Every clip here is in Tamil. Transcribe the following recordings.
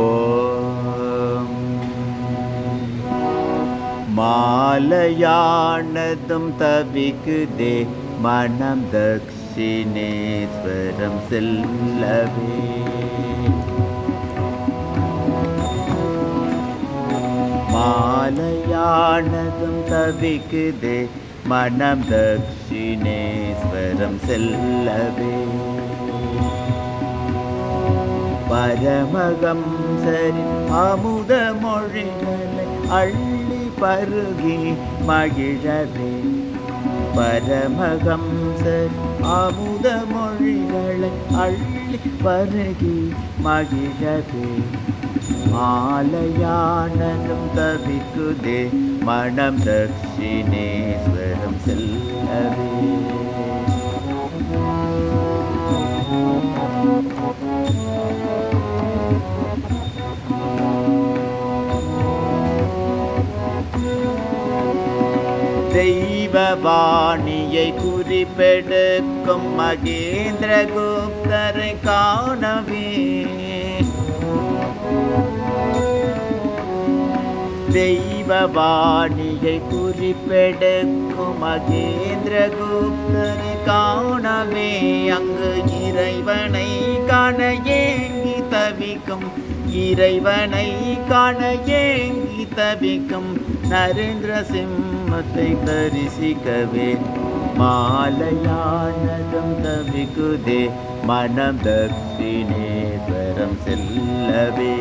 ஓம் மாலையானதும் தவிக்குதே மனம் தக்ஷிணேஸ்வரம் செல்லவே. மாலையானதும் தவிக்குதே மனம் தக்ஷிணேஸ்வரம் செல்லவே. பரமகம் சரி அமுத மொழிகளை அள்ளி பருகி மகிழவே. பரமகம் சரி அமுத மொழிகளை அள்ளி பருகி மகிழவே. ஆலயானதும் தவிக்குதே மனம் தட்சிணேஸ்வரம் தெய்வவாணியை குறிப்பெடுக்கும் மகேந்திர குப்தரை காணவே. தெய்வவாணியை குறிப்பெடுக்கும் மகேந்திர குப்தரை காணவே. அங்கு இறைவனை காண ஏங்கி தவிக்கும் இறைவனை காண ஏங்கி தவிக்கும் நரேந்திர சிம்மத்தை தரிசிக்கவே மாலையானதும் தவிக்குதே மனம் தக்ஷிணேஸ்வரம் செல்லவே.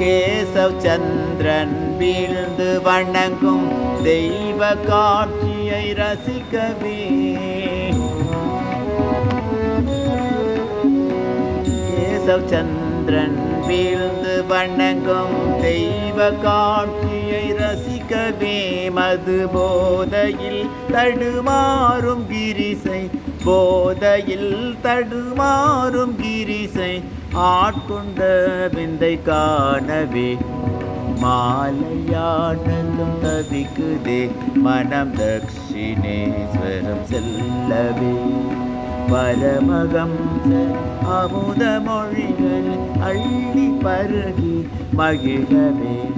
கேசவ் சந்திரன் வீழ்ந்து வணங்கும் தெய்வ காட்சியை ரசிக்கவே. கேசவ் சந்திரன் வீழ்ந்து வணங்கும் தெய்வ காட்சியை ரசிக்கவே. மது போதையில் தடுமாறும் கிரிசை போதையில் தடுமாறும் கிரிசை. ஆட்கொண்ட விந்தை காணவே. மாலையானதும் தவிக்குதே. மனம் தட்சிணேஸ்வரம் செல்லவே. பரமகம் அமுத மொழிகள் அள்ளி பருகி மகிழவே.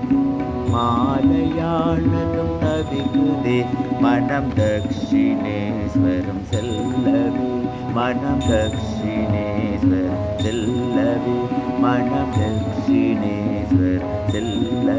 மாலையானதும் தவிக்குதே. மனம் தட்சிணேஸ்வரம் செல்லவே. மனம் தட்சிணேஸ்வரம் செல்லவே. மனம் தட்சிணே செல்ல